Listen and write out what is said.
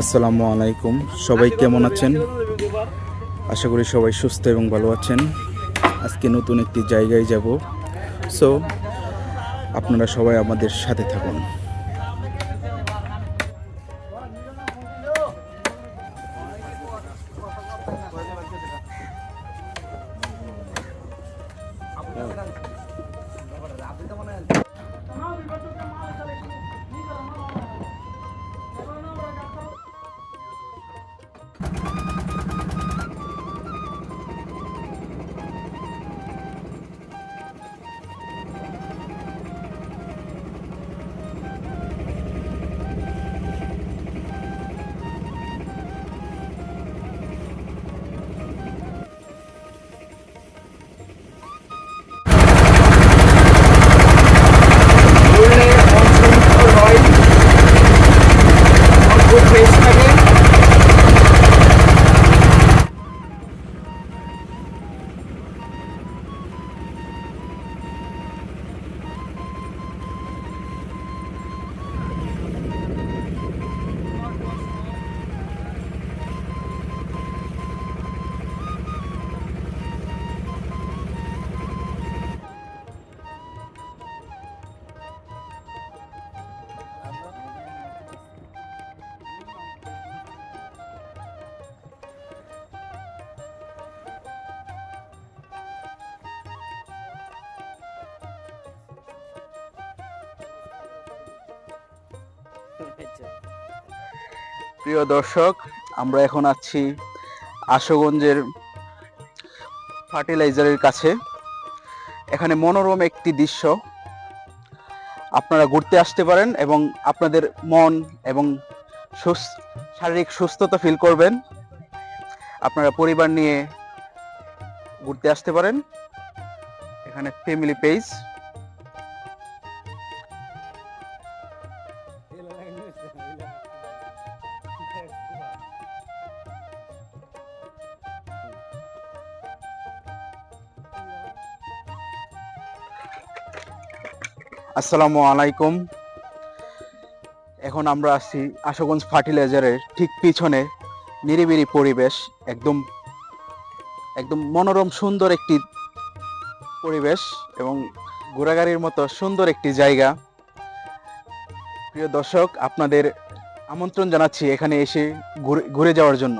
আসসালামু আলাইকুম। সবাই কেমন আছেন? আশা করি সবাই সুস্থ এবং ভালো আছেন। আজকে নতুন একটি জায়গায় যাব। সো আপনারা সবাই আমাদের সাথে থাকুন। প্রিয় দর্শক, আমরা এখন আছি আশুগঞ্জের ফার্টিলাইজারের কাছে। এখানে মনোরম একটি দৃশ্য। আপনারা ঘুরতে আসতে পারেন এবং আপনাদের মন এবং শারীরিক সুস্থতা ফিল করবেন। আপনারা পরিবার নিয়ে ঘুরতে আসতে পারেন। এখানে ফ্যামিলি পেজ আসসালামু আলাইকুম। এখন আমরা আসছি আশুগঞ্জ ফার্টিলাইজারের ঠিক পিছনে নিরিবিলি পরিবেশ, একদম একদম মনোরম সুন্দর একটি পরিবেশ এবং ঘোরাগাড়ির মতো সুন্দর একটি জায়গা। প্রিয় দর্শক, আপনাদের আমন্ত্রণ জানাচ্ছি এখানে এসে ঘুরে যাওয়ার জন্য।